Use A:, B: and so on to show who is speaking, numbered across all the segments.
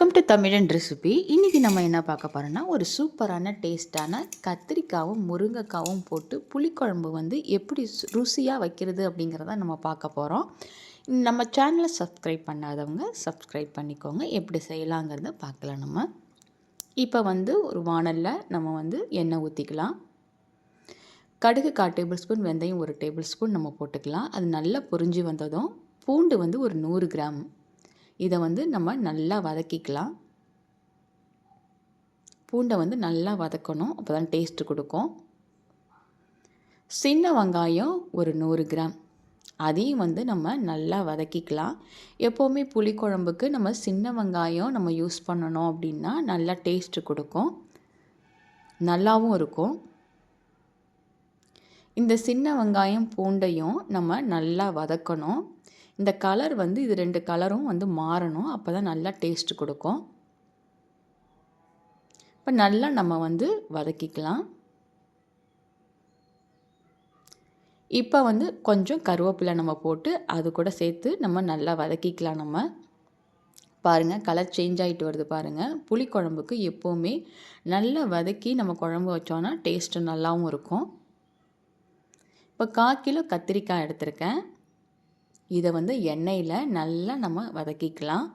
A: Welcome to தமிழன் recipe இன்றைக்கி நம்ம என்ன பார்க்க போகிறோன்னா ஒரு சூப்பரான டேஸ்ட்டான கத்திரிக்காவும் முருங்கைக்காவும் போட்டு புளிக்குழம்பு வந்து எப்படி ருசியாக வைக்கிறது அப்படிங்கிறத நம்ம பார்க்க போகிறோம் நம்ம சேனலை சப்ஸ்கிரைப் பண்ணாதவங்க சப்ஸ்கிரைப் பண்ணிக்கோங்க. எப்படி செய்யலாங்கிறத பார்க்கலாம் நம்ம. இப்போ வந்து ஒரு வானலில் நம்ம வந்து எண்ணெய் ஊற்றிக்கலாம் கடுகு கால் டேபிள் ஸ்பூன் வெந்தயம் ஒரு டேபிள் ஸ்பூன் நம்ம போட்டுக்கலாம். அது நல்லா பொரிஞ்சு வந்ததும் பூண்டு வந்து ஒரு நூறு கிராம் இதை வந்து நம்ம நல்லா வதக்கிக்கலாம். பூண்டை வந்து நல்லா வதக்கணும். அப்போ தான் டேஸ்ட்டு கொடுக்கும். சின்ன வெங்காயம் ஒரு நூறு கிராம். அதையும் வந்து நம்ம நல்லா வதக்கிக்கலாம். எப்போவுமே புளிக்குழம்புக்கு நம்ம சின்ன வெங்காயம் நம்ம யூஸ் பண்ணணும் அப்படின்னா நல்லா டேஸ்ட்டு கொடுக்கும். நல்லாவும் இருக்கும். இந்த சின்ன வெங்காயம் பூண்டையும் நம்ம நல்லா வதக்கணும். இந்த கலர் வந்து இது ரெண்டு கலரும் வந்து மாறணும். அப்போ தான் நல்லா டேஸ்ட் கொடுக்கும். இப்போ நல்லா நம்ம வந்து வதக்கிக்கலாம். இப்போ வந்து கொஞ்சம் கருவேப்பிலை நம்ம போட்டு அது கூட சேர்த்து நம்ம நல்லா வதக்கிக்கலாம் நம்ம. பாருங்கள் கலர் சேஞ்ச் ஆகிட்டு வருது பாருங்கள் புளிக்குழம்புக்கு எப்போவுமே நல்லா வதக்கி நம்ம குழம்பு வச்சோன்னா டேஸ்ட்டு நல்லாவும் இருக்கும். இப்போ கால் கிலோ கத்திரிக்காய் எடுத்திருக்கேன். இதை வந்து எண்ணெயில் நல்லா நம்ம வதக்கிக்கலாம்.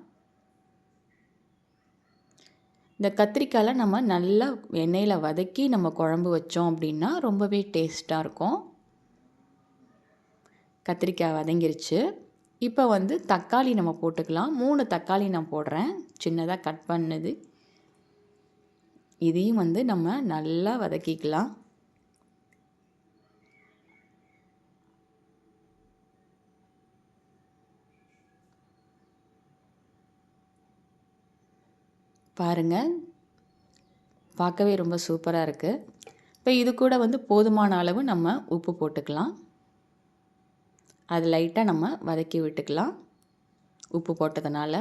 A: இந்த கத்திரிக்காயில் நம்ம நல்லா எண்ணெயில் வதக்கி நம்ம குழம்பு வச்சோம் அப்படின்னா ரொம்பவே டேஸ்ட்டாக இருக்கும். கத்திரிக்காய் வதங்கிருச்சு. இப்போ வந்து தக்காளி நம்ம போட்டுக்கலாம். மூணு தக்காளி நான் போடுறேன். சின்னதாக கட் பண்ணுது. இதையும் வந்து நம்ம நல்லா வதக்கிக்கலாம். பாருங்கள் பார்க்கவே ரொம்ப சூப்பராக இருக்குது இப்போ இது கூட வந்து போதுமான அளவு நம்ம உப்பு போட்டுக்கலாம். அது லைட்டாக நம்ம வதக்கி விட்டுக்கலாம். உப்பு போட்டதுனால.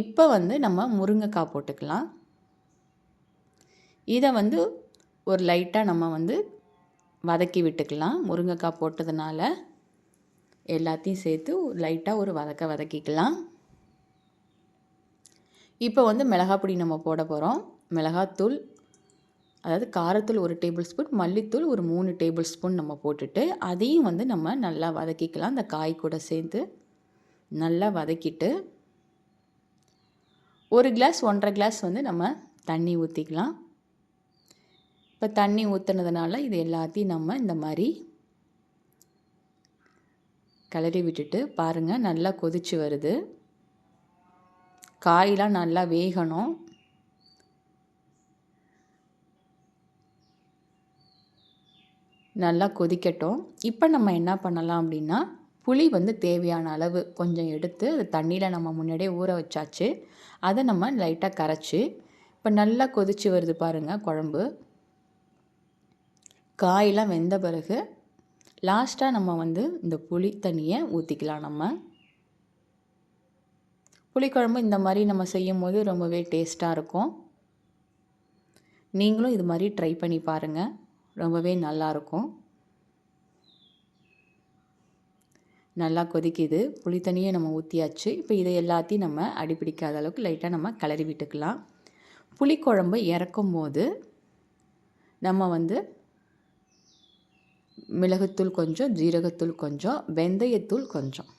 A: இப்போ வந்து நம்ம முருங்கைக்காய் போட்டுக்கலாம். இதை வந்து ஒரு லைட்டாக நம்ம வந்து வதக்கி விட்டுக்கலாம். முருங்கைக்காய் போட்டதுனால எல்லாத்தையும் சேர்த்து லைட்டாக ஒரு வதக்க வதக்கிக்கலாம். இப்போ வந்து மிளகாப்பொடி நம்ம போட போகிறோம் மிளகாத்தூள் அதாவது காரத்தூள் ஒரு டேபிள் ஸ்பூன் மல்லித்தூள் ஒரு மூணு டேபிள் ஸ்பூன் நம்ம போட்டுட்டு அதையும் வந்து நம்ம நல்லா வதக்கிக்கலாம். அந்த காய் கூட சேர்ந்து நல்லா வதக்கிட்டு ஒரு கிளாஸ் ஒன்றரை கிளாஸ் வந்து நம்ம தண்ணி ஊற்றிக்கலாம் இப்போ தண்ணி ஊற்றுனதுனால இது எல்லாத்தையும் நம்ம இந்த மாதிரி கிளறி விட்டுட்டு பாருங்கள் நல்லா கொதிச்சு வருது. காயெலாம் நல்லா வேகணும். நல்லா கொதிக்கட்டும். இப்போ நம்ம என்ன பண்ணலாம் அப்படின்னா புளி வந்து தேவையான அளவு கொஞ்சம் எடுத்து அது தண்ணியில் நம்ம முன்னாடியே ஊற வச்சாச்சு. அதை நம்ம லைட்டாக கரைச்சி இப்போ நல்லா கொதிச்சு வருது பாருங்கள் குழம்பு. காயெலாம் வெந்த பிறகு லாஸ்ட்டாக நம்ம வந்து இந்த புளி தண்ணியை ஊற்றிக்கலாம் நம்ம. புளிக்குழம்பு இந்த மாதிரி நம்ம செய்யும் போது ரொம்பவே டேஸ்ட்டாக இருக்கும். நீங்களும் இது மாதிரி ட்ரை பண்ணி பாருங்கள் ரொம்பவே நல்லாயிருக்கும் நல்லா கொதிக்குது. புளி நம்ம ஊற்றியாச்சு இப்போ இதை எல்லாத்தையும் நம்ம அடிப்பிடிக்காத அளவுக்கு லைட்டாக நம்ம கிளறி விட்டுக்கலாம். புளிக்குழம்பு இறக்கும் போது நம்ம வந்து மிளகுத்தூள் கொஞ்சம் ஜீரகத்தூள் கொஞ்சம் வெந்தயத்தூள் கொஞ்சம்.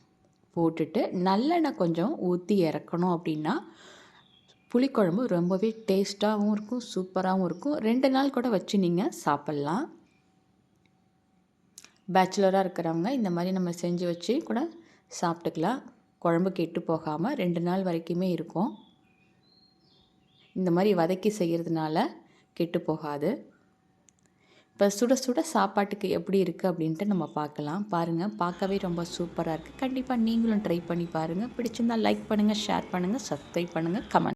A: போட்டுட்டு நல்லெண்ணெய் கொஞ்சம் ஊற்றி இறக்கணும் அப்படின்னா புளிக்குழம்பு ரொம்பவே டேஸ்ட்டாகவும் இருக்கும் சூப்பராகவும் இருக்கும். ரெண்டு நாள் கூட வச்சு நீங்கள் சாப்பிட்லாம். பேச்சுலராக இருக்கிறவங்க இந்த மாதிரி நம்ம செஞ்சு வச்சு கூட சாப்பிட்டுக்கலாம். குழம்பு கெட்டு போகாமல் ரெண்டு நாள் வரைக்குமே இருக்கும். இந்த மாதிரி வதக்கி செய்கிறதுனால கெட்டு போகாது. இப்போ சுட சுட சாப்பாட்டுக்கு எப்படி இருக்குது அப்படின்ட்டு நம்ம பார்க்கலாம். பாருங்கள் பார்க்கவே ரொம்ப சூப்பராக இருக்குது கண்டிப்பாக நீங்களும் ட்ரை பண்ணி பாருங்கள் பிடிச்சிருந்தால் லைக் பண்ணுங்கள் ஷேர் பண்ணுங்கள் சப்ஸ்கிரைப் பண்ணுங்கள் கமெண்ட்